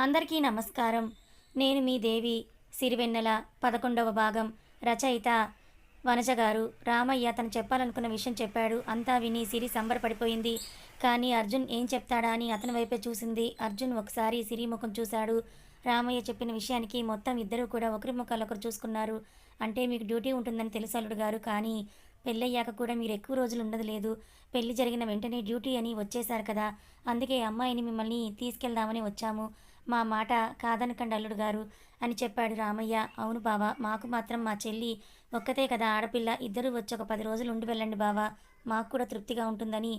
అందరికీ నమస్కారం. నేను మీ దేవి సిరివెన్నెల పదకొండవ భాగం రచయిత వనజ గారు. రామయ్య తను చెప్పాలనుకున్న విషయం చెప్పాడు. అంతా విని సిరి సంబరపడిపోయింది. కానీ అర్జున్ ఏం చెప్తాడా అని అతని వైపే చూసింది. అర్జున్ ఒకసారి సిరి ముఖం చూశాడు. రామయ్య చెప్పిన విషయానికి మొత్తం ఇద్దరూ కూడా ఒకరి ముఖాలు ఒకరు చూసుకున్నారు. అంటే మీకు డ్యూటీ ఉంటుందని తెలుసు అల్లుడు గారు. కానీ పెళ్ళయ్యాక కూడా మీరు ఎక్కువ రోజులు ఉండదు లేదు. పెళ్ళి జరిగిన వెంటనే డ్యూటీ అని వచ్చేశారు కదా. అందుకే అమ్మాయిని మిమ్మల్ని తీసుకెళ్దామని వచ్చాము. మా మాట కాదనకండి అల్లుడు గారు అని చెప్పాడు రామయ్య. అవును బావా మాకు మాత్రం మా చెల్లి ఒక్కతే కదా ఆడపిల్ల. ఇద్దరు వచ్చి ఒక పది రోజులు ఉండి వెళ్ళండి బావా. మాకు కూడా తృప్తిగా ఉంటుందని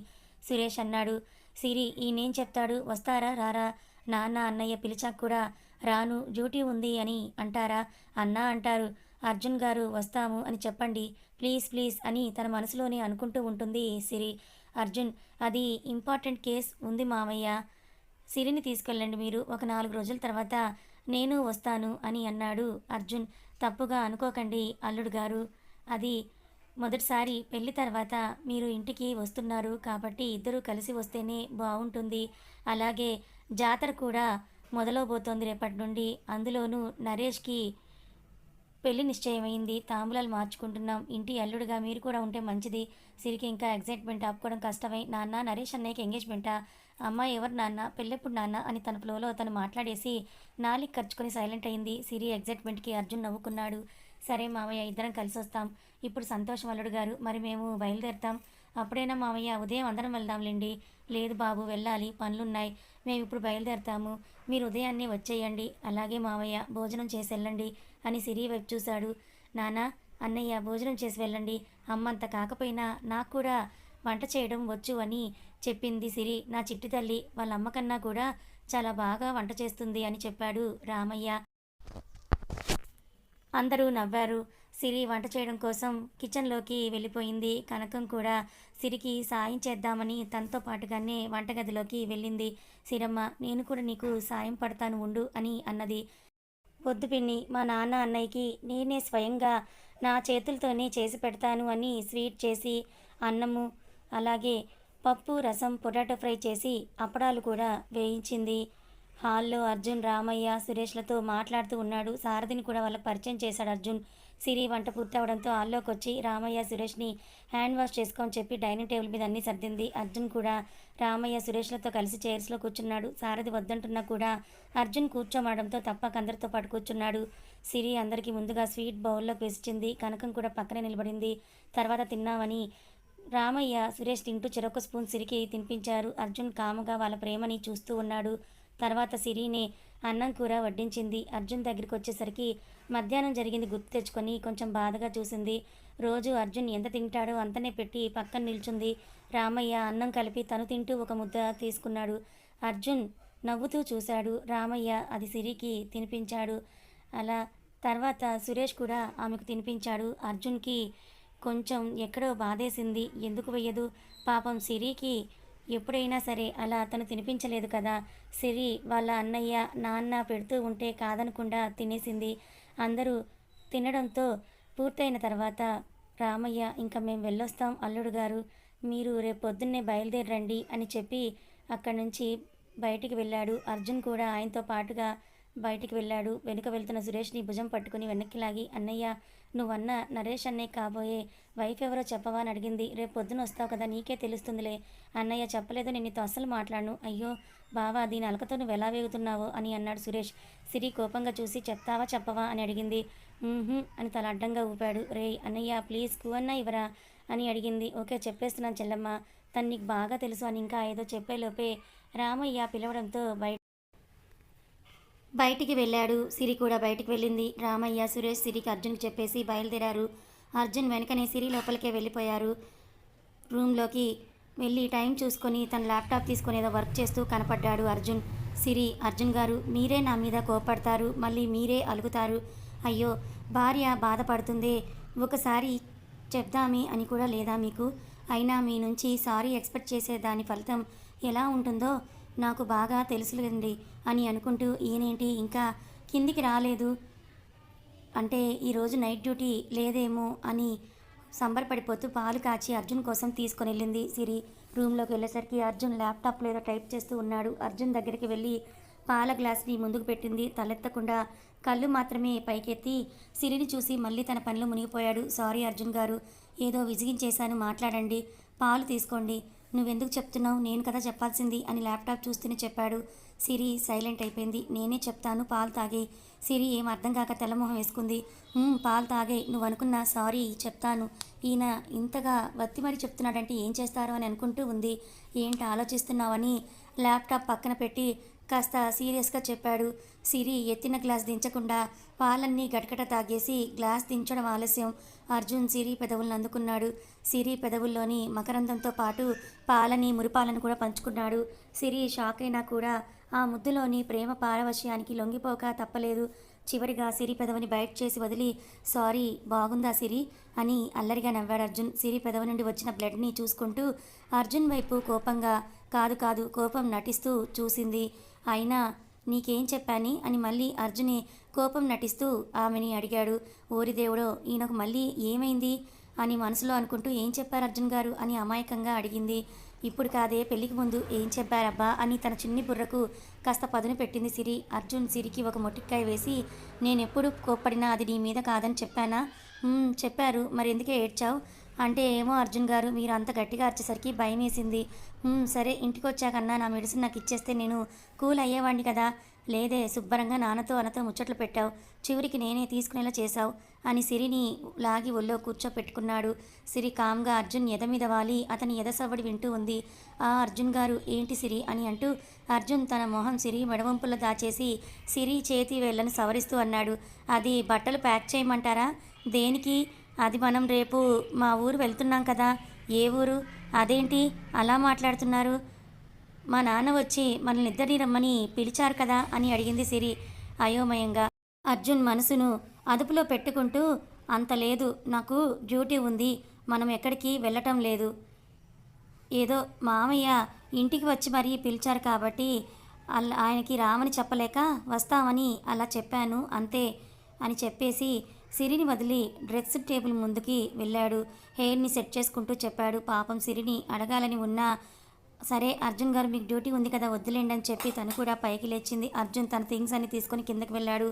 సురేష్ అన్నాడు. సిరి ఈయనేం చెప్తాడు? వస్తారా? రారా? నాన్న అన్నయ్య పిలిచాక కూడా రాను డ్యూటీ ఉంది అని అంటారా? అన్నా అంటారు. అర్జున్ గారు వస్తాము అని చెప్పండి. ప్లీజ్ ప్లీజ్ అని తన మనసులోనే అనుకుంటూ ఉంటుంది సిరి. అర్జున్ అది ఇంపార్టెంట్ కేస్ ఉంది మామయ్య. సిరిని తీసుకెళ్ళండి మీరు. ఒక నాలుగు రోజుల తర్వాత నేను వస్తాను అని అన్నాడు అర్జున్. తప్పుగా అనుకోకండి అల్లుడు గారు. అది మొదటిసారి పెళ్ళి తర్వాత మీరు ఇంటికి వస్తున్నారు కాబట్టి ఇద్దరూ కలిసి వస్తేనే బాగుంటుంది అలాగే జాతర కూడా మొదలవబోతోంది రేపటి నుండి. అందులోనూ నరేష్కి పెళ్ళి నిశ్చయమైంది. తాంబూలాలు మార్చుకుంటున్నాం. ఇంటి అల్లుడుగా మీరు కూడా ఉంటే మంచిది. సిరికి ఇంకా ఎగ్జైట్మెంట్ ఆపుకోవడం కష్టమై. నాన్న నరేష్ అన్నయ్యకి ఎంగేజ్మెంటా? అమ్మాయి ఎవరు నాన్న? పెళ్ళెప్పుడు నాన్న? అని తన ఫ్లోలో తను మాట్లాడేసి నాలికి ఖర్చుకొని సైలెంట్ అయింది. సిరి ఎగ్జైట్మెంట్కి అర్జున్ నవ్వుకున్నాడు. సరే మామయ్య ఇద్దరం కలిసి వస్తాం. ఇప్పుడు సంతోషం అల్లుడు గారు. మరి మేము బయలుదేరుతాం. అప్పుడైనా మామయ్య ఉదయం అందరం వెళ్దాంలేండి. లేదు బాబు వెళ్ళాలి. పనులున్నాయి. మేము ఇప్పుడు బయలుదేరుతాము. మీరు ఉదయాన్నే వచ్చేయండి. అలాగే మామయ్య భోజనం చేసి వెళ్ళండి అని సిరి వైపు చూశాడు. నానా అన్నయ్య భోజనం చేసి వెళ్ళండి. అమ్మంత కాకపోయినా నాకు కూడా వంట చేయడం వచ్చు అని చెప్పింది సిరి. నా చిట్టి తల్లి వాళ్ళ అమ్మకన్నా కూడా చాలా బాగా వంట చేస్తుంది అని చెప్పాడు రామయ్య. అందరూ నవ్వారు. సిరి వంట చేయడం కోసం కిచెన్లోకి వెళ్ళిపోయింది. కనకం కూడా సిరికి సాయం చేద్దామని తనతో పాటుగానే వంటగదిలోకి వెళ్ళింది. సిరమ్మ నేను కూడా నీకు సాయం పడతాను ఉండు అని అన్నది. పొద్దు పిన్ని మా నాన్న అన్నయ్యకి నేనే స్వయంగా నా చేతులతోనే చేసి పెడతాను అని స్వీట్ చేసి అన్నము. అలాగే పప్పు రసం పొటాటో ఫ్రై చేసి అప్పడాలు కూడా వేయించింది. హాల్లో అర్జున్ రామయ్య సురేష్లతో మాట్లాడుతూ ఉన్నాడు. సారథిని కూడా వాళ్ళకి పరిచయం చేశాడు అర్జున్. సిరి వంట పూర్తవడంతో హాల్లోకి వచ్చి రామయ్య సురేష్ని హ్యాండ్ వాష్ చేసుకొని చెప్పి డైనింగ్ టేబుల్ మీద అన్నీ సర్దింది. అర్జున్ కూడా రామయ్య సురేష్లతో కలిసి చైర్స్లో కూర్చున్నాడు. సారథి వద్దంటున్నా కూడా అర్జున్ కూర్చోమడంతో తప్పక అందరితో పాటు కూర్చున్నాడు. సిరి అందరికీ ముందుగా స్వీట్ బౌల్లో వేసింది కనకం కూడా పక్కనే నిలబడింది. తర్వాత తిన్నామని రామయ్య సురేష్ తింటూ చెరొక స్పూన్ సిరికి తినిపించారు. అర్జున్ కాముగా వాళ్ళ ప్రేమని చూస్తూ ఉన్నాడు. తర్వాత సిరిని అన్నం కూర వడ్డించింది. అర్జున్ దగ్గరికి వచ్చేసరికి మధ్యాహ్నం జరిగింది గుర్తు తెచ్చుకొని కొంచెం బాధగా చూసింది. రోజు అర్జున్ ఎంత తింటాడో అంతనే పెట్టి పక్కన నిల్చుంది. రామయ్య అన్నం కలిపి తను తింటూ ఒక ముద్ద తీసుకున్నాడు. అర్జున్ నవ్వుతూ చూశాడు. రామయ్య అది సిరికి తినిపించాడు. అలా తర్వాత సురేష్ కూడా ఆమెకు తినిపించాడు. అర్జున్కి కొంచెం ఎక్కడో బాధేసింది. ఎందుకు వెయ్యదు? పాపం సిరికి ఎప్పుడైనా సరే అలా అతను తినిపించలేదు కదా. సిరి వాళ్ళ అన్నయ్య నాన్న పెడుతూ ఉంటే కాదనకుండా తినేసింది. అందరూ తినడంతో పూర్తయిన తర్వాత రామయ్య ఇంకా మేము వెళ్ళొస్తాం అల్లుడు గారు. మీరు రేపొద్దున్నే బయలుదేరండి అని చెప్పి అక్కడి నుంచి బయటికి వెళ్ళాడు. అర్జున్ కూడా ఆయనతో పాటుగా బయటికి వెళ్ళాడు. వెనుక వెళ్తున్న సురేష్ని భుజం పట్టుకుని వెనక్కి లాగి అన్నయ్య నువ్వన్న నరేష్ అన్నయ్య కాబోయే వైఫ్ ఎవరో చెప్పవా? అని అడిగింది. రేపు పొద్దున వస్తావు కదా నీకే తెలుస్తుందిలే. అన్నయ్య చెప్పలేదు. నేను నీతో అస్సలు మాట్లాడను. అయ్యో బావా దీని అలకతో నువ్వు ఎలా వేగుతున్నావో? అని అన్నాడు సురేష్. సిరి కోపంగా చూసి చెప్తావా చెప్పవా? అని అడిగింది. అని తల అడ్డంగా ఊపాడు. రే అన్నయ్య ప్లీజ్ కువన్నా ఇవరా అని అడిగింది. ఓకే చెప్పేస్తున్నాను చెల్లమ్మ. తను నీకు బాగా తెలుసు అని ఇంకా ఏదో చెప్పేలోపే రామయ్య పిలవడంతో బయట బయటికి వెళ్ళాడు. సిరి కూడా బయటికి వెళ్ళింది. రామయ్య సురేష్ సిరికి అర్జున్కి చెప్పేసి బయలుదేరారు. అర్జున్ వెనకనే సిరి లోపలికే వెళ్ళిపోయారు. రూమ్లోకి వెళ్ళి టైం చూసుకొని తన ల్యాప్టాప్ తీసుకొని ఏదో వర్క్ చేస్తూ కనపడ్డాడు అర్జున్. సిరి అర్జున్ గారు మీరే నా మీద కోపడతారు. మళ్ళీ మీరే అలుగుతారు. అయ్యో భార్య బాధపడుతుందే. ఒకసారి చెప్దామి అని కూడా లేదా మీకు? అయినా మీ నుంచి సారీ ఎక్స్పెక్ట్ చేసే దాని ఫలితం ఎలా ఉంటుందో నాకు బాగా తెలుసులేండి అని అనుకుంటూ ఈయనేంటి ఇంకా కిందికి రాలేదు. అంటే ఈరోజు నైట్ డ్యూటీ లేదేమో అని సంబరపడిపోతూ పాలు కాచి అర్జున్ కోసం తీసుకొని వెళ్ళింది సిరి. రూమ్లోకి వెళ్ళేసరికి అర్జున్ ల్యాప్టాప్లో ఏదో టైప్ చేస్తూ ఉన్నాడు. అర్జున్ దగ్గరికి వెళ్ళి పాల గ్లాస్ని ముందుకు పెట్టింది. తలెత్తకుండా కళ్ళు మాత్రమే పైకెత్తి సిరిని చూసి మళ్ళీ తన పనిలో మునిగిపోయాడు. సారీ అర్జున్ గారు ఏదో విసిగించేశాను మాట్లాడండి. పాలు తీసుకోండి. నువ్వెందుకు చెప్తున్నావు? నేను కదా చెప్పాల్సింది అని ల్యాప్టాప్ చూస్తూనే చెప్పాడు. సిరి సైలెంట్ అయిపోయింది. నేనే చెప్తాను పాలు తాగే. సిరి ఏం అర్థం కాక తెల్లమొహం వేసుకుంది. పాలు తాగే. నువ్వు అనుకున్నా సారీ చెప్తాను. ఈయన ఇంతగా వత్తి మరి చెప్తున్నాడంటే ఏం చేస్తారో అని అనుకుంటూ ఉంది. ఏంటి ఆలోచిస్తున్నావని ల్యాప్టాప్ పక్కన పెట్టి కాస్త సీరియస్గా చెప్పాడు. సిరి ఎత్తిన గ్లాస్ దించకుండా పాలన్నీ గటగట తాగేసి గ్లాస్ దించడం ఆలస్యం. అర్జున్ సిరి పెదవులను అందుకున్నాడు. సిరి పెదవుల్లోని మకరందంతో పాటు పాలని మురిపాలను కూడా పంచుకున్నాడు. సిరి షాక్ అయినా కూడా ఆ ముద్దులోని ప్రేమ పారవశ్యానికి లొంగిపోక తప్పలేదు. చివరిగా సిరి పెదవిని బయట చేసి వదిలి సారీ బాగుందా సిరి? అని అల్లరిగా నవ్వాడు అర్జున్. సిరి పెదవి నుండి వచ్చిన బ్లడ్ని చూసుకుంటూ అర్జున్ వైపు కోపంగా కాదు కాదు కోపం నటిస్తూ చూసింది. అయినా నీకేం చెప్పాని? అని మళ్ళీ అర్జునే కోపం నటిస్తూ ఆమెని అడిగాడు. ఓరి దేవుడో ఈయనకు మళ్ళీ ఏమైంది? అని మనసులో అనుకుంటూ ఏం చెప్పారు అర్జున్ గారు? అని అమాయకంగా అడిగింది. ఇప్పుడు కాదే పెళ్ళికి ముందు ఏం చెప్పారబ్బా? అని తన చిన్ని బుర్రకు కాస్త పదును పెట్టింది సిరి. అర్జున్ సిరికి ఒక మొట్టికాయ వేసి నేనెప్పుడు కోప్పడినా అది నీ మీద కాదని చెప్పానా? చెప్పారు. మరి ఎందుకే ఏడ్చావు? అంటే ఏమో అర్జున్ గారు మీరు అంత గట్టిగా అరిచేసరికి భయం వేసింది. సరే ఇంటికి వచ్చాకన్నా నా మెడిసిన్ నాకు ఇచ్చేస్తే నేను కూల్ అయ్యేవాడిని కదా. లేదే శుభ్రంగా నాన్నతో అనతో ముచ్చట్లు పెట్టావు. చివరికి నేనే తీసుకునేలా చేశావు అని సిరిని లాగి ఒళ్ళో కూర్చోపెట్టుకున్నాడు. సిరి కామ్గా అర్జున్ ఎద మీద వాలి అతని ఎదసవ్వడి వింటూ ఉంది. ఆ అర్జున్ గారు ఏంటి సిరి అని అంటూ అర్జున్ తన మొహం సిరి మెడవంపులో దాచేసి సిరి చేతి వేళ్ళను సవరిస్తూ అన్నాడు. అది బట్టలు ప్యాక్ చేయమంటారా? దేనికి? అది మనం రేపు మా ఊరు వెళ్తున్నాం కదా. ఏ ఊరు? అదేంటి? అలా మాట్లాడుతున్నారు. మా నాన్న వచ్చి మనల్ని ఇద్దరిని రమ్మని పిలిచారు కదా అని అడిగింది సిరి అయోమయంగా. అర్జున్ మనసును అదుపులో పెట్టుకుంటూ అంత లేదు నాకు డ్యూటీ ఉంది మనం ఎక్కడికి వెళ్ళటం లేదు. ఏదో మామయ్య ఇంటికి వచ్చి మరీ పిలిచారు కాబట్టి అలా ఆయనకి రామని చెప్పలేక వస్తామని అలా చెప్పాను అంతే అని చెప్పేసి సిరిని వదిలి డ్రెస్ టేబుల్ ముందుకి వెళ్ళాడు. హెయిర్ని సెట్ చేసుకుంటూ చెప్పాడు. పాపం సిరిని అడగాలని ఉన్నా సరే అర్జున్ గారు మీకు డ్యూటీ ఉంది కదా వద్దులేండి అని చెప్పి తను కూడా పైకి లేచింది. అర్జున్ తన థింగ్స్ అన్ని తీసుకొని కిందకి వెళ్ళాడు.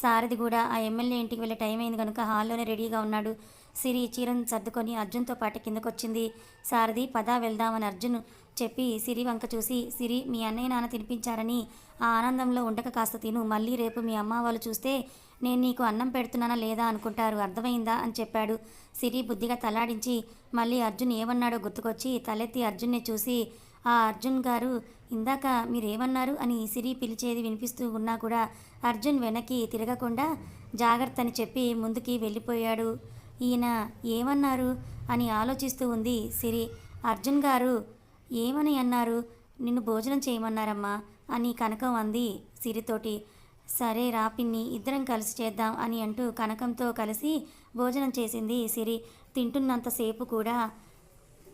సారథి కూడా ఆ ఎమ్మెల్యే ఇంటికి వెళ్ళే టైం అయింది కనుక హాల్లోనే రెడీగా ఉన్నాడు. సిరి చీరను సర్దుకొని అర్జున్తో పాటు కిందకొచ్చింది. సారథి పదా వెళ్దామని అర్జున్ చెప్పి సిరి వంక చూసి సిరి మీ అన్నయ్య నాన్న తినిపించారని ఆ ఆనందంలో ఉండక కాస్త తిను. మళ్ళీ రేపు మీ అమ్మ వాళ్ళు చూస్తే నేను నీకు అన్నం పెడుతున్నానా లేదా అనుకుంటారు. అర్థమైందా? అని చెప్పాడు. సిరి బుద్ధిగా తలాడించి మళ్ళీ అర్జున్ ఏమన్నాడో గుర్తుకొచ్చి తలెత్తి అర్జున్ని చూసి ఆ అర్జున్ గారు ఇందాక మీరేమన్నారు? అని సిరి పిలిచేది వినిపిస్తూ ఉన్నా కూడా అర్జున్ వెనక్కి తిరగకుండా జాగ్రత్త అని చెప్పి ముందుకి వెళ్ళిపోయాడు. ఈయన ఏమన్నారు? అని ఆలోచిస్తూ ఉంది సిరి. అర్జున్ గారు ఏమని అన్నారు? నిన్ను భోజనం చేయమన్నారమ్మా అని కనకం అంది సిరితోటి. సరే రా పిన్ని ఇద్దరం కలిసి చేద్దాం అని అంటూ కనకంతో కలిసి భోజనం చేసింది సిరి. తింటున్నంతసేపు కూడా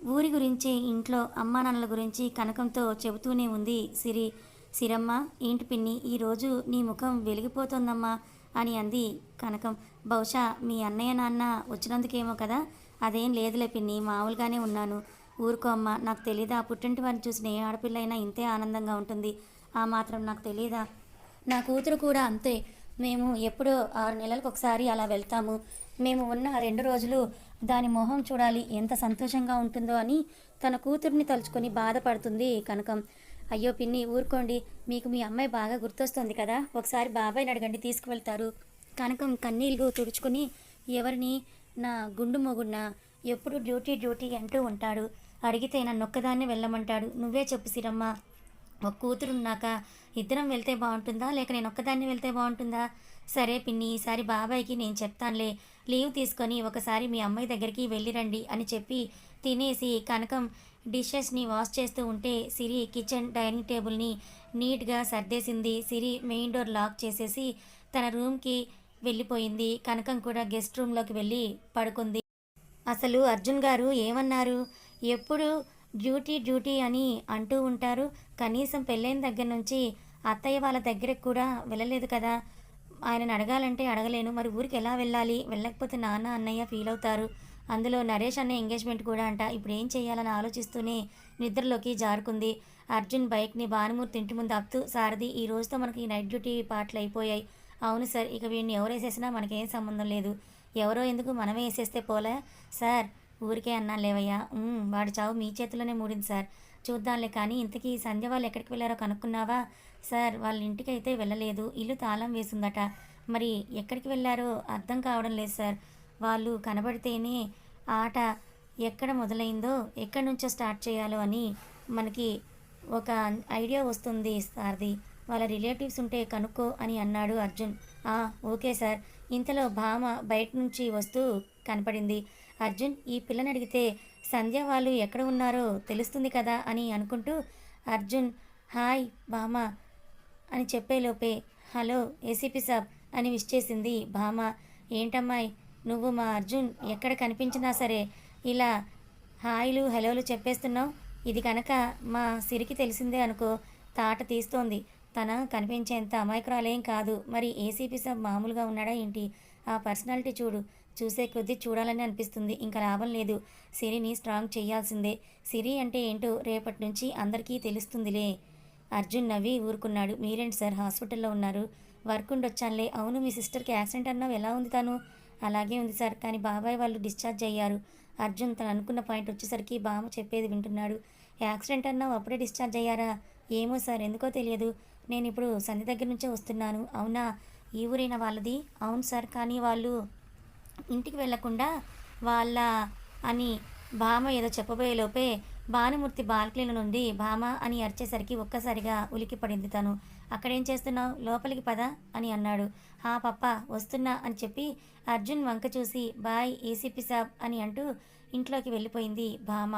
ఊరి గురించి ఇంట్లో అమ్మా నాన్నల గురించి కనకంతో చెబుతూనే ఉంది సిరి. సిరమ్మ ఏంటి పిన్ని ఈరోజు నీ ముఖం వెలిగిపోతోందమ్మా అని అంది కనకం. బహుశా మీ అన్నయ్య నాన్న వచ్చినందుకేమో కదా? అదేం లేదులే పిన్ని మామూలుగానే ఉన్నాను. ఊరుకో అమ్మ నాకు తెలీదా? పుట్టింటి వారిని చూసిన ఏ ఆడపిల్ల అయినా ఇంతే ఆనందంగా ఉంటుంది. ఆ మాత్రం నాకు తెలీదా? నా కూతురు కూడా అంతే. మేము ఎప్పుడో ఆరు నెలలకు ఒకసారి అలా వెళ్తాము. మేము ఉన్న రెండు రోజులు దాని మొహం చూడాలి ఎంత సంతోషంగా ఉంటుందో అని తన కూతుర్ని తలుచుకొని బాధపడుతుంది కనకం. అయ్యో పిన్ని ఊరుకోండి. మీకు మీ అమ్మాయి బాగా గుర్తొస్తుంది కదా? ఒకసారి బాబాయ్ని అడగండి తీసుకువెళ్తారు. కనకం కన్నీళ్ళు తుడుచుకొని ఎవరిని నా గుండు మొగుడిన? ఎప్పుడు డ్యూటీ డ్యూటీ అంటూ ఉంటాడు. అడిగితే నన్ను ఒక్కదాన్నే వెళ్ళమంటాడు. నువ్వే చెప్పు సిరమ్మ. ఒక కూతురున్నాక ఇద్దరం వెళ్తే బాగుంటుందా? లేక నేను ఒక్కదాన్ని వెళ్తే బాగుంటుందా? సరే పిన్ని ఈసారి బాబాయ్కి నేను చెప్తానులే. లీవ్ తీసుకొని ఒకసారి మీ అమ్మాయి దగ్గరికి వెళ్ళిరండి అని చెప్పి తినేసి కనకం డిషెస్ని వాష్ చేస్తూ ఉంటే సిరి కిచెన్ డైనింగ్ టేబుల్ని నీట్గా సర్దేసింది. సిరి మెయిన్ డోర్ లాక్ చేసేసి తన రూమ్కి వెళ్ళిపోయింది. కనకం కూడా గెస్ట్ రూమ్లోకి వెళ్ళి పడుకుంది. అసలు అర్జున్ గారు ఏమన్నారు? ఎప్పుడు డ్యూటీ డ్యూటీ అని అంటూ ఉంటారు. కనీసం పెళ్ళైన దగ్గర నుంచి అత్తయ్య వాళ్ళ దగ్గరకు కూడా వెళ్ళలేదు కదా. ఆయనను అడగాలంటే అడగలేను. మరి ఊరికి ఎలా వెళ్ళాలి? వెళ్ళకపోతే నాన్న అన్నయ్య ఫీల్ అవుతారు. అందులో నరేష్ అనే ఎంగేజ్మెంట్ కూడా అంట. ఇప్పుడు ఏం చేయాలని ఆలోచిస్తూనే నిద్రలోకి జారుకుంది. అర్జున్ బైక్ని భానుమూర్తి ఇంటి ముందు ఆపుతూ సారథి ఈ రోజుతో మనకి నైట్ డ్యూటీ పాటలు అయిపోయాయి. అవును సార్ ఇక వీడిని ఎవరు వేసేసినా మనకేం సంబంధం లేదు. ఎవరో ఎందుకు మనమే వేసేస్తే పోలే? సార్ ఊరికే అన్నా లేవయ్యా. వాడు వాడి చావు మీ చేతిలోనే మూడింది సార్. చూద్దాంలే కానీ ఇంతకీ సంధ్య వాళ్ళు ఎక్కడికి వెళ్ళారో కనుక్కున్నావా? సార్ వాళ్ళ ఇంటికి అయితే వెళ్ళలేదు. ఇల్లు తాళం వేసిందట. మరి ఎక్కడికి వెళ్ళారో అర్థం కావడం లేదు సార్. వాళ్ళు కనబడితేనే ఆట ఎక్కడ మొదలైందో ఎక్కడి నుంచో స్టార్ట్ చేయాలో అని మనకి ఒక ఐడియా వస్తుంది సార్ది. వాళ్ళ రిలేటివ్స్ ఉంటే కనుక్కో అని అన్నాడు అర్జున్. "ఆ, ఓకే సార్. ఇంతలో భామ బయట నుంచి వస్తూ కనపడింది. అర్జున్ ఈ పిల్లని అడిగితే సంధ్య వాళ్ళు ఎక్కడ ఉన్నారో తెలుస్తుంది కదా అని అనుకుంటూ అర్జున్ హాయ్ భామ అని చెప్పేలోపే హలో ఏసీపీ సాబ్ అని విష్ చేసింది భామ. ఏంటమ్మాయి నువ్వు మా అర్జున్ ఎక్కడ కనిపించినా సరే ఇలా హాయ్లు హలోలు చెప్పేస్తున్నావు? ఇది కనుక మా సిరికి తెలిసిందే అనుకో తాట తీస్తోంది. తన కనిపించేంత అమాయకురాలేం కాదు. మరి ఏసీపీ సబ్ మామూలుగా ఉన్నాడా ఏంటి? ఆ పర్సనాలిటీ చూడు. చూసే కొద్దీ చూడాలని అనిపిస్తుంది. ఇంకా లాభం లేదు. సిరిని స్ట్రాంగ్ చేయాల్సిందే. సిరి అంటే ఏంటో రేపటి నుంచి అందరికీ తెలుస్తుందిలే. అర్జున్ నవ్వి ఊరుకున్నాడు. మీరేంటి సార్ హాస్పిటల్లో ఉన్నారు? వర్క్ ఉండొచ్చానులే. అవును మీ సిస్టర్కి యాక్సిడెంట్ అన్నావు. ఎలా ఉంది తను? అలాగే ఉంది సార్. కానీ బాబాయ్ వాళ్ళు డిశ్చార్జ్ అయ్యారు. అర్జున్ తను అనుకున్న పాయింట్ వచ్చేసరికి బామ్మ చెప్పేది వింటున్నాడు. యాక్సిడెంట్ అన్నావు అప్పుడే డిశ్చార్జ్ అయ్యారా? ఏమో సార్. ఎందుకో తెలియదు. నేను ఇప్పుడు సంధి దగ్గర నుంచే వస్తున్నాను. అవునా? ఈ ఊరైన వాళ్ళది? అవును సార్ కానీ వాళ్ళు ఇంటికి వెళ్ళకుండా వాళ్ళ అని భామ ఏదో చెప్పబోయేలోపే భానుమూర్తి బాల్కనీల నుండి భామ అని అరిచేసరికి ఒక్కసారిగా ఉలికి పడింది తను. అక్కడేం చేస్తున్నావు? లోపలికి పద అని అన్నాడు. హా పప్ప వస్తున్నా అని చెప్పి అర్జున్ వంక చూసి బాయ్ ఏసీపీ సాబ్ అని అంటూ ఇంట్లోకి వెళ్ళిపోయింది భామ.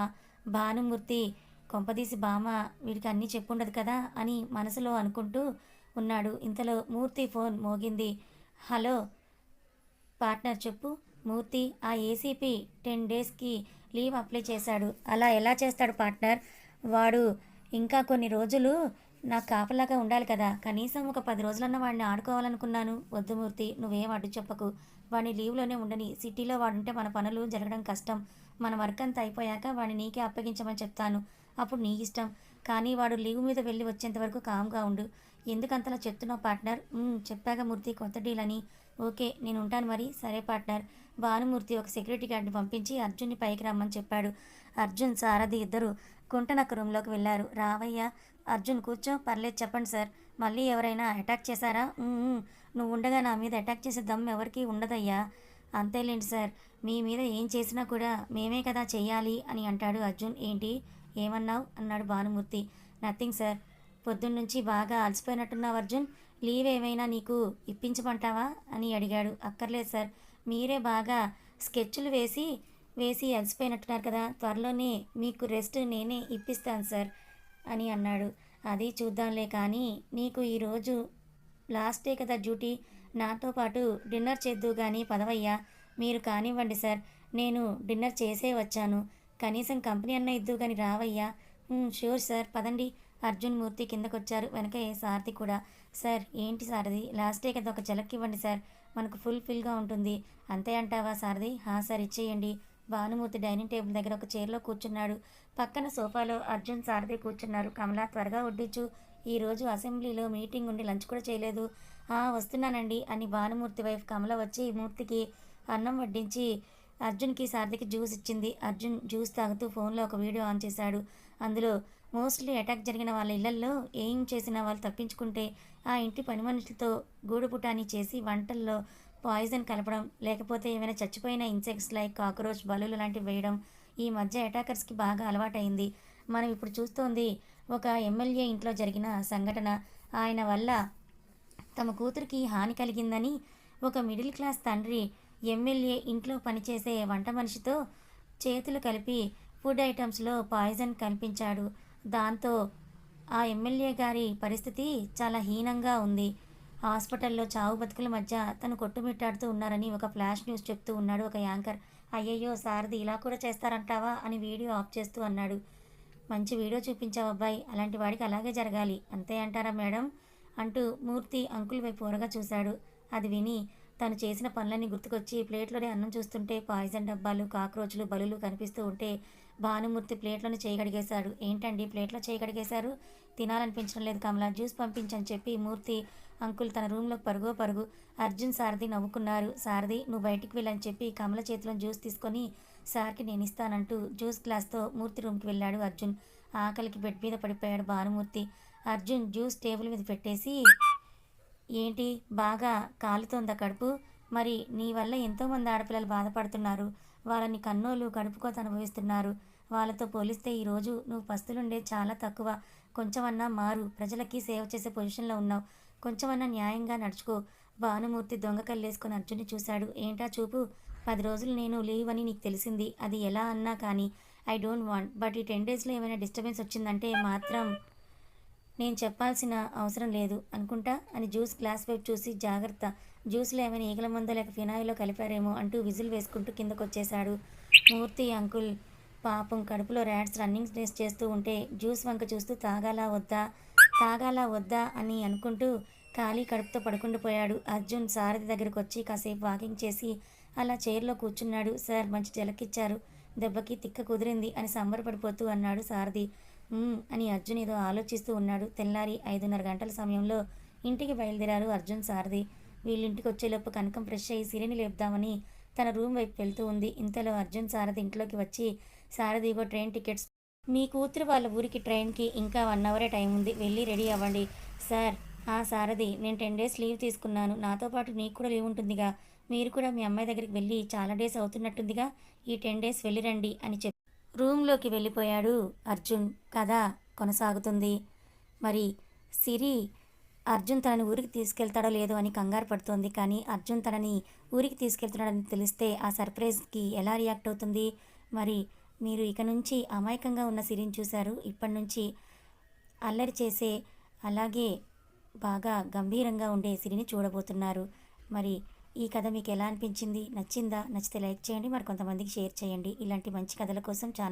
భానుమూర్తి కొంపదీసి బామ వీడికి అన్నీ చెప్పుండదు కదా అని మనసులో అనుకుంటూ ఉన్నాడు. ఇంతలో మూర్తి ఫోన్ మోగింది. హలో పార్ట్నర్ చెప్పు. మూర్తి ఆ ఏసీపీ టెన్ డేస్కి లీవ్ అప్లై చేశాడు. అలా ఎలా చేస్తాడు పార్ట్నర్? వాడు ఇంకా కొన్ని రోజులు నాకు కాపలాగా ఉండాలి కదా. కనీసం ఒక పది రోజులన్న వాడిని ఆడుకోవాలనుకున్నాను. వద్దు మూర్తి నువ్వేం అడ్డు చెప్పకు. వాడిని లీవ్లోనే ఉండని సిటీలో వాడుంటే మన పనులు జరగడం కష్టం. మన వర్క్ అంతా అయిపోయాక వాడిని నీకే అప్పగించమని చెప్తాను. అప్పుడు నీ ఇష్టం. కానీ వాడు లీవ్ మీద వెళ్ళి వచ్చేంత వరకు కామ్గా ఉండు. ఎందుకంతలా చెప్తున్నావు పార్ట్నర్? చెప్పాక మూర్తి కొత్త డీల్ అని ఓకే నేను ఉంటాను మరి. సరే పార్ట్నర్. భానుమూర్తి ఒక సెక్యూరిటీ గార్డ్ని పంపించి అర్జున్ని పైకి రమ్మని చెప్పాడు. అర్జున్ సారథి ఇద్దరు కుంటనక్క రూమ్లోకి వెళ్ళారు. రావయ్య అర్జున్ కూర్చో. పర్లేదు చెప్పండి సార్. మళ్ళీ ఎవరైనా అటాక్ చేశారా? నువ్వు ఉండగా నా మీద అటాక్ చేసే దమ్ ఎవరికీ ఉండదయ్యా. అంతేలేండి సార్. మీ మీద ఏం చేసినా కూడా మేమే కదా చెయ్యాలి అని అంటాడు అర్జున్. ఏంటి? ఏమన్నావు? అన్నాడు భానుమూర్తి. Nothing sir. పొద్దున్నుంచి బాగా అలసిపోయినట్టున్నావు అర్జున్. లీవ్ ఏమైనా నీకు ఇప్పించమంటావా? అని అడిగాడు. అక్కర్లేదు సార్. మీరే బాగా స్కెచ్లు వేసి వేసి అలసిపోయినట్టున్నారు కదా. త్వరలోనే మీకు రెస్ట్ నేనే ఇప్పిస్తాను సార్ అని అన్నాడు. అది చూద్దాంలే కానీ నీకు ఈరోజు లాస్ట్ డే కదా డ్యూటీ. నాతో పాటు డిన్నర్ చేద్దు కానీ పదవయ్యా. మీరు కానివ్వండి సార్. నేను డిన్నర్ చేసే వచ్చాను. కనీసం కంపెనీ అన్న ఇద్దు కానీ రావయ్యా. షూర్ సార్ పదండి. అర్జున్ మూర్తి కిందకొచ్చారు. వెనక ఏ సారథి కూడా. సార్ ఏంటి సారథి? లాస్ట్ డే కదా ఒక జలక్ ఇవ్వండి సార్. మనకు ఫుల్ ఫిల్గా ఉంటుంది. అంతే అంటావా సారథి? హా సార్ ఇచ్చేయండి. భానుమూర్తి డైనింగ్ టేబుల్ దగ్గర ఒక చైర్లో కూర్చున్నాడు. పక్కన సోఫాలో అర్జున్ సారథి కూర్చున్నారు. కమలా త్వరగా వడ్డించు ఈరోజు అసెంబ్లీలో మీటింగ్ ఉండి లంచ్ కూడా చేయలేదు. వస్తున్నానండి అని భానుమూర్తి వైఫ్ కమల వచ్చి మూర్తికి అన్నం వడ్డించి అర్జున్కి సారథికి జ్యూస్ ఇచ్చింది. అర్జున్ జ్యూస్ తాగుతూ ఫోన్లో ఒక వీడియో ఆన్ చేశాడు. అందులో మోస్ట్లీ అటాక్ జరిగిన వాళ్ళ ఇళ్ళల్లో ఏం చేసినా వాళ్ళు తప్పించుకుంటే ఆ ఇంటి పని మనుషులతో గూడుపుటాని చేసి వంటల్లో పాయిజన్ కలపడం లేకపోతే ఏమైనా చచ్చిపోయిన ఇన్సెక్ట్స్ లైక్ కాక్రోచ్ బలులు లాంటివి వేయడం ఈ మధ్య అటాకర్స్కి బాగా అలవాటైంది. మనం ఇప్పుడు చూస్తోంది ఒక ఎమ్మెల్యే ఇంట్లో జరిగిన సంఘటన. ఆయన వల్ల తమ కూతురికి హాని కలిగిందని ఒక మిడిల్ క్లాస్ తండ్రి ఎమ్మెల్యే ఇంట్లో పనిచేసే వంట మనిషితో చేతులు కలిపి ఫుడ్ ఐటమ్స్లో పాయిజన్ కనిపించాడు. దాంతో ఆ ఎమ్మెల్యే గారి పరిస్థితి చాలా హీనంగా ఉంది. హాస్పిటల్లో చావు బతుకుల మధ్య తను కొట్టుమిట్టాడుతూ ఉన్నారని ఒక ఫ్లాష్ న్యూస్ చెప్తూ ఉన్నాడు ఒక యాంకర్. అయ్యయ్యో సారది ఇలా కూడా చేస్తారంటావా? అని వీడియో ఆఫ్ చేస్తూ అన్నాడు. మంచి వీడియో చూపించావు అబ్బాయి అలాంటి వాడికి అలాగే జరగాలి. అంతే అంటారా మేడం? అంటూ మూర్తి అంకుల్ వైపు ఊరగా చూశాడు. అది విని తను చేసిన పనులన్నీ గుర్తుకొచ్చి ప్లేట్లోనే అన్నం చూస్తుంటే పాయిజన్ డబ్బాలు కాక్రోచ్లు బలులు కనిపిస్తూ ఉంటే భానుమూర్తి ప్లేట్లోనే చేయగడిగేశాడు. ఏంటండి ప్లేట్లో చేయగడిగేశారు? తినాలనిపించడం లేదు కమల. జ్యూస్ పంపించని చెప్పి మూర్తి అంకుల్ తన రూమ్లో పరుగో పరుగు అర్జున్ సారథి నవ్వుకున్నారు. సారథి నువ్వు బయటికి వెళ్ళని చెప్పి కమల చేతిలో జ్యూస్ తీసుకొని సార్కి నేను ఇస్తానంటూ జ్యూస్ గ్లాస్తో మూర్తి రూమ్కి వెళ్ళాడు అర్జున్. ఆకలికి బెడ్ మీద పడిపోయాడు భానుమూర్తి. అర్జున్ జ్యూస్ టేబుల్ మీద పెట్టేసి ఏంటి? బాగా కాలుతోంద కడుపు? మరి నీ వల్ల ఎంతోమంది ఆడపిల్లలు బాధపడుతున్నారు. వాళ్ళని కన్నోళ్ళు కడుపుకోత అనుభవిస్తున్నారు. వాళ్ళతో పోలిస్తే ఈరోజు నువ్వు పస్తులుండే చాలా తక్కువ. కొంచెమన్నా మారు. ప్రజలకి సేవ చేసే పొజిషన్లో ఉన్నావు. కొంచెమన్నా న్యాయంగా నడుచుకో. భానుమూర్తి దొంగ కళ్ళేసుకొని అర్జున్ని చూశాడు. ఏంటా చూపు? పది రోజులు నేను లీవ్ అని నీకు తెలిసింది. అది ఎలా అన్నా కానీ ఐ డోంట్ వాంట్. బట్ ఈ టెన్ డేస్లో ఏమైనా డిస్టర్బెన్స్ వచ్చిందంటే మాత్రం నేను చెప్పాల్సిన అవసరం లేదు అనుకుంటా అని జ్యూస్ గ్లాస్ వైపు చూసి జాగ్రత్త. జ్యూస్లో ఏమైనా ఈగల మందో లేక ఫినాయిల్లో కలిపారేమో అంటూ విజిల్ వేసుకుంటూ కిందకొచ్చేశాడు. మూర్తి అంకుల్ పాపం కడుపులో ర్యాట్స్ రన్నింగ్ రేస్ చేస్తూ ఉంటే జ్యూస్ వంక చూస్తూ తాగాలా వద్దా? తాగాలా వద్దా అని అనుకుంటూ ఖాళీ కడుపుతో పడుకుండిపోయాడు అర్జున్ సారథి దగ్గరకు వచ్చి కాసేపు వాకింగ్ చేసి అలా చైర్లో కూర్చున్నాడు. సార్ మంచి జలకిచ్చారు. దెబ్బకి తిక్క కుదిరింది అని సంబరపడిపోతూ అన్నాడు సారథి. అని అర్జున్ ఏదో ఆలోచిస్తూ ఉన్నాడు. తెల్లారి ఐదున్నర గంటల సమయంలో ఇంటికి బయలుదేరారు అర్జున్ సారథి. వీళ్ళింటికి వచ్చేలోపు కనకం ఫ్రెష్ అయ్యి సిరిని లేపుదామని తన రూమ్ వైపు వెళ్తూ ఉంది. ఇంతలో అర్జున్ సారథి ఇంట్లోకి వచ్చి సారథి ఇగో ట్రైన్ టికెట్స్. మీ కూతురు వాళ్ళ ఊరికి ట్రైన్కి ఇంకా వన్ అవరే టైం ఉంది. వెళ్ళి రెడీ అవ్వండి. సార్ ఆ సారథి నేను టెన్ డేస్ లీవ్ తీసుకున్నాను. నాతో పాటు నీకు కూడా లీవ్ ఉంటుందిగా. మీరు కూడా మీ అమ్మాయి దగ్గరికి వెళ్ళి చాలా డేస్ అవుతున్నట్టుందిగా. ఈ టెన్ డేస్ వెళ్ళిరండి అని చెప్పి రూమ్లోకి వెళ్ళిపోయాడు అర్జున్. కథ కొనసాగుతుంది. మరి సిరి అర్జున్ తనని ఊరికి తీసుకెళ్తాడో లేదో అని కంగారు పడుతోంది. కానీ అర్జున్ తనని ఊరికి తీసుకెళ్తున్నాడని తెలిస్తే ఆ సర్ప్రైజ్కి ఎలా రియాక్ట్ అవుతుంది? మరి మీరు ఇక నుంచి అమాయకంగా ఉన్న సిరిని చూశారు. ఇప్పటి నుంచి అల్లరి చేసే అలాగే బాగా గంభీరంగా ఉండే సిరిని చూడబోతున్నారు. మరి ఈ కథ మీకు ఎలా అనిపించింది? నచ్చిందా? నచ్చితే లైక్ చేయండి. మరి కొంతమందికి షేర్ చేయండి. ఇలాంటి మంచి కథల కోసం ఛానల్